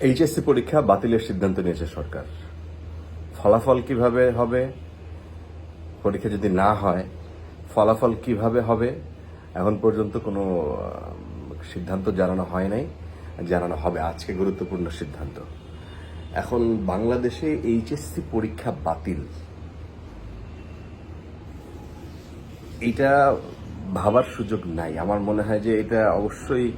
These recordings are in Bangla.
এইচএসসি পরীক্ষা বাতিলের সিদ্ধান্ত নিয়েছে সরকার। ফলাফল কীভাবে হবে? পরীক্ষা যদি না হয়, ফলাফল কীভাবে হবে? এখন পর্যন্ত কোনো সিদ্ধান্ত জানানো হয় নাই, জানানো হবে আজকে গুরুত্বপূর্ণ সিদ্ধান্ত। এখন বাংলাদেশে এইচএসসি পরীক্ষা বাতিল। এটা ভাবার সুযোগ নাই। আমার মনে হয় যে এটা অবশ্যই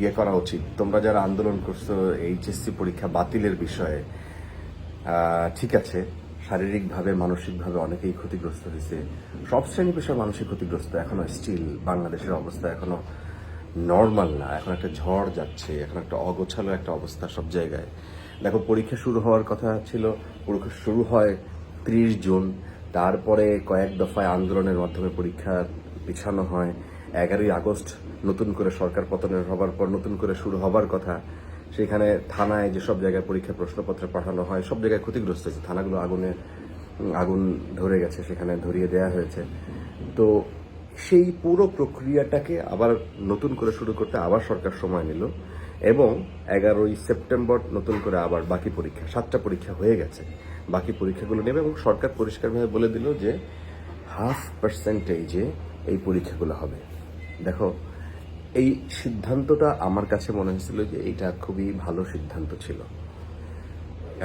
ইয়ে করা উচিত। তোমরা যারা আন্দোলন করছ, এইচএসসি পরীক্ষা বাতিলের বিষয়ে ঠিক আছে, শারীরিকভাবে, মানসিকভাবে অনেকেই ক্ষতিগ্রস্ত হয়েছে। সব শ্রেণি পেশার মানুষই ক্ষতিগ্রস্ত। এখনও স্টিল বাংলাদেশের অবস্থা এখনও নর্মাল না। এখন একটা ঝড় যাচ্ছে, এখন একটা অগোছালো একটা অবস্থা সব জায়গায়। দেখো, পরীক্ষা শুরু হওয়ার কথা ছিল, পরীক্ষা শুরু হয় ত্রিশ জুন। তারপরে কয়েক দফায় আন্দোলনের মাধ্যমে পরীক্ষা পিছানো হয়। এগারোই আগস্ট নতুন করে সরকার পতনের হবার পর, নতুন করে শুরু হবার কথা, সেখানে থানায় যেসব জায়গায় পরীক্ষা প্রশ্নপত্র পাঠানো হয়, সব জায়গায় ক্ষতিগ্রস্ত হয়েছে। থানাগুলো আগুনে, আগুন ধরে গেছে, সেখানে ধরিয়ে দেয়া হয়েছে। তো সেই পুরো প্রক্রিয়াটাকে আবার নতুন করে শুরু করতে আবার সরকার সময় নিল এবং এগারোই সেপ্টেম্বর নতুন করে আবার বাকি পরীক্ষা, সাতটা পরীক্ষা হয়ে গেছে। বাকি পরীক্ষাগুলো নেবে এবং সরকার পরিষ্কারভাবে বলে দিল যে হাফ পার্সেন্টেজে এই পরীক্ষাগুলো হবে। দেখো, এই সিদ্ধান্তটা আমার কাছে মনে হয়েছিল যে এটা খুবই ভালো সিদ্ধান্ত ছিল।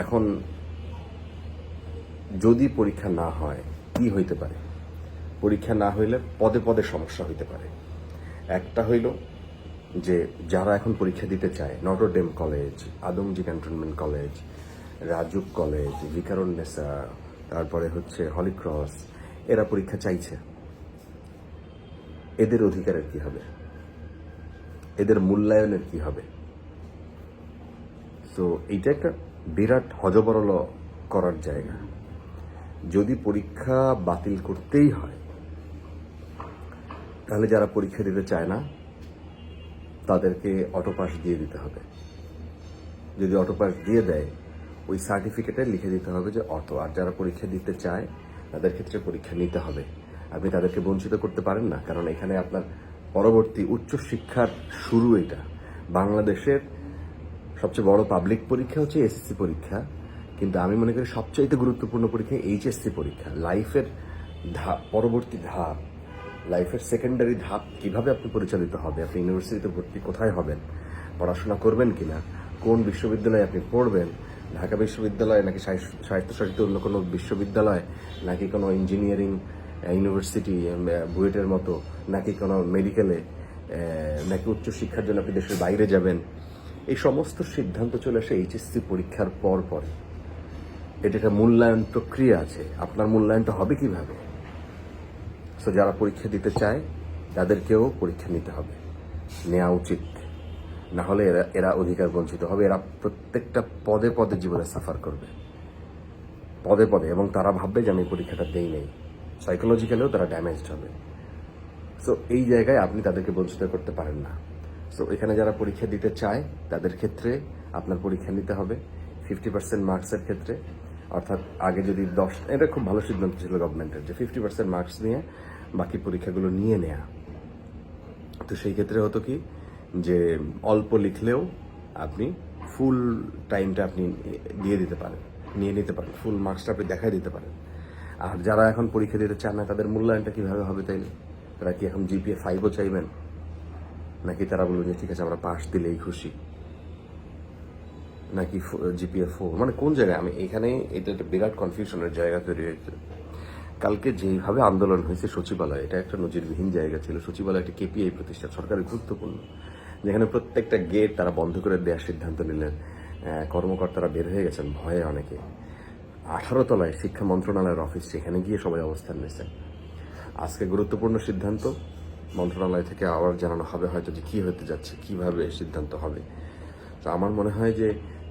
এখন যদি পরীক্ষা না হয়, কি হইতে পারে? পরীক্ষা না হইলে পদে পদে সমস্যা হইতে পারে। একটা হইল যে, যারা এখন পরীক্ষা দিতে চায় Notre Dame college Adamjee cantonment college, Rajuk college Viqarunnisa তারপরে হচ্ছে হলিক্রস, এরা পরীক্ষা চাইছে। এদের অধিকারের কি হবে? এদের মূল্যায়নের কি হবে? তো এইটা একটা বিরাট হজবরল করার জায়গা। যদি পরীক্ষা বাতিল করতেই হয়, তাহলে যারা পরীক্ষা দিতে চায় না, তাদেরকে অটোপাস দিয়ে দিতে হবে। যদি অটোপাস দিয়ে দেয়, ওই সার্টিফিকেটে লিখে দিতে হবে যে অটো আর যারা পরীক্ষা দিতে চায়, তাদের ক্ষেত্রে পরীক্ষা নিতে হবে। আপনি তাদেরকে বঞ্চিত করতে পারেন না, কারণ এখানে আপনার পরবর্তী উচ্চশিক্ষার শুরু এটা। বাংলাদেশের সবচেয়ে বড় পাবলিক পরীক্ষা হচ্ছে এসএসসি পরীক্ষা, কিন্তু আমি মনে করি সবচাইতে গুরুত্বপূর্ণ পরীক্ষা এইচএসসি পরীক্ষা। লাইফের ধাপ পরবর্তী ধাপ লাইফের সেকেন্ডারি ধাপ কীভাবে আপনি পরিচালিত হবে, আপনি ইউনিভার্সিটিতে ভর্তি কোথায় হবেন, পড়াশোনা করবেন কিনা, কোন বিশ্ববিদ্যালয়ে আপনি পড়বেন, ঢাকা বিশ্ববিদ্যালয় নাকি স্বায়ত্ত- স্বায়ত্তশাসিত অন্য কোনো বিশ্ববিদ্যালয়, নাকি কোনো ইঞ্জিনিয়ারিং ইউনিভার্সিটি বুয়েটের মতো, নাকি কোনো মেডিকেলে নাকি উচ্চশিক্ষার জন্য আপনি দেশের বাইরে যাবেন? এই সমস্ত সিদ্ধান্ত চলে আসে এইচএসসি পরীক্ষার পর পরে। এটা একটা মূল্যায়ন প্রক্রিয়া আছে। আপনার মূল্যায়নটা হবে কীভাবে? সো যারা পরীক্ষা দিতে চায়, তাদেরকেও পরীক্ষা নিতে হবে। নেওয়া উচিত। না হলে এরা এরা অধিকার বঞ্চিত হবে। এরা প্রত্যেকটা পদে পদে জীবনে সাফার করবে। পদে পদে। এবং তারা ভাববে যে আমি পরীক্ষাটা দেই নেই। সাইকোলজিক্যালিও তারা ড্যামেজড হবে। সো এই জায়গায় আপনি তাদেরকে বঞ্চিত করতে পারেন না। সো এখানে যারা পরীক্ষা দিতে চায়, তাদের ক্ষেত্রে আপনার পরীক্ষা নিতে হবে। ফিফটি পার্সেন্ট মার্কসের ক্ষেত্রে। অর্থাৎ আগে যদি দশ, এটা খুব ভালো সিদ্ধান্ত ছিল গভর্নমেন্টের যে ফিফটি পার্সেন্ট মার্কস নিয়ে বাকি পরীক্ষাগুলো নিয়ে নেয়া। তো সেই ক্ষেত্রে হতো কি, যে অল্প লিখলেও আপনি ফুল টাইমটা আপনি দিয়ে দিতে পারেন। নিয়ে নিতে পারেন। ফুল মার্কসটা আপনি দেখাই দিতে পারেন। আর যারা এখন পরীক্ষা দিতে চান না, তাদের মূল্যায়নটা কীভাবে হবে তাইলে তারা কি এখন জিপিএ ফাইভও চাইবেন? নাকি তারা বলবেন যে ঠিক আছে, আমরা পাস দিলেই খুশি? নাকি জিপিএ ফোর মানে কোন জায়গায়? আমি এখানে এটা একটা বিরাট কনফিউশনের জায়গা তৈরি হয়েছে। কালকে যেভাবে আন্দোলন হয়েছে সচিবালয়, এটা একটা নজিরবিহীন জায়গা ছিল। সচিবালয় একটা কেপিআই প্রতিষ্ঠান সরকারের গুরুত্বপূর্ণ। যেখানে প্রত্যেকটা গেট তারা বন্ধ করে দেওয়ার সিদ্ধান্ত নিলেন। কর্মকর্তারা বের হয়ে গেছেন, ভয়ে অনেকে। আঠারো তলায় শিক্ষা মন্ত্রণালয়ের অফিস, সেখানে গিয়ে সবাই অবস্থান নিয়েছেন আজকে গুরুত্বপূর্ণ সিদ্ধান্ত, মন্ত্রণালয় থেকে আবার জানানো হবে হয়তো যে কী হতে যাচ্ছে, কীভাবে সিদ্ধান্ত হবে। তো আমার মনে হয় যে,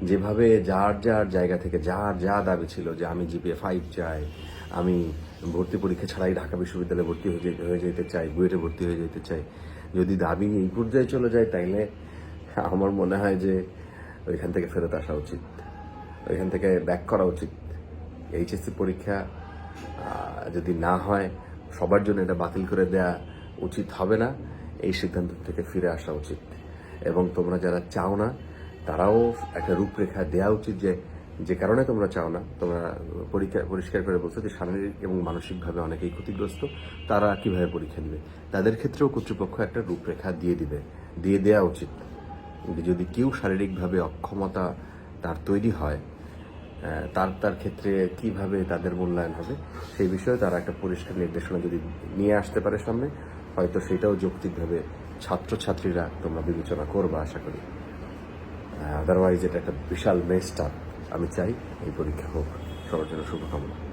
যেভাবে যার যার জায়গা থেকে, যার যা দাবি ছিল যে আমি জিপিএ ফাইভ চাই, আমি ভর্তি পরীক্ষা ছাড়াই ঢাকা বিশ্ববিদ্যালয়ে ভর্তি হয়ে যেতে চাই, বুয়েটে ভর্তি হয়ে যেতে চাই, যদি দাবি এই পর্যায়ে চলে যায়, তাইলে আমার মনে হয় যে ওইখান থেকে ফেরত আসা উচিত। ওইখান থেকে ব্যাক করা উচিত। এইচএসসি পরীক্ষা যদি না হয়, সবার জন্য এটা বাতিল করে দেয়া উচিত হবে না। এই সিদ্ধান্ত থেকে ফিরে আসা উচিত। এবং তোমরা যারা চাও না, তারাও একটা রূপরেখা দেওয়া উচিত যে যে কারণে তোমরা চাও না। তোমরা পরীক্ষা পরিষ্কার করে বলছো যে শারীরিক এবং মানসিকভাবে অনেকেই ক্ষতিগ্রস্ত। তারা কীভাবে পরীক্ষা দিবে? তাদের ক্ষেত্রেও কর্তৃপক্ষ একটা রূপরেখা দিয়ে দিবে, দিয়ে দেওয়া উচিত। যদি কেউ শারীরিকভাবে অক্ষমতা তার তৈরি হয় তার তার ক্ষেত্রে কীভাবে তাদের মূল্যায়ন হবে, সেই বিষয়ে তারা একটা পরিষ্কার নির্দেশনা যদি নিয়ে আসতে পারে সামনে, হয়তো সেটাও যৌক্তিকভাবে ছাত্রছাত্রীরা তোমরা বিবেচনা করবা, আশা করি। আদারওয়াইজ এটা একটা বিশাল মেস্টার আমি চাই এই পরীক্ষা হোক। সবার জন্য শুভকামনা।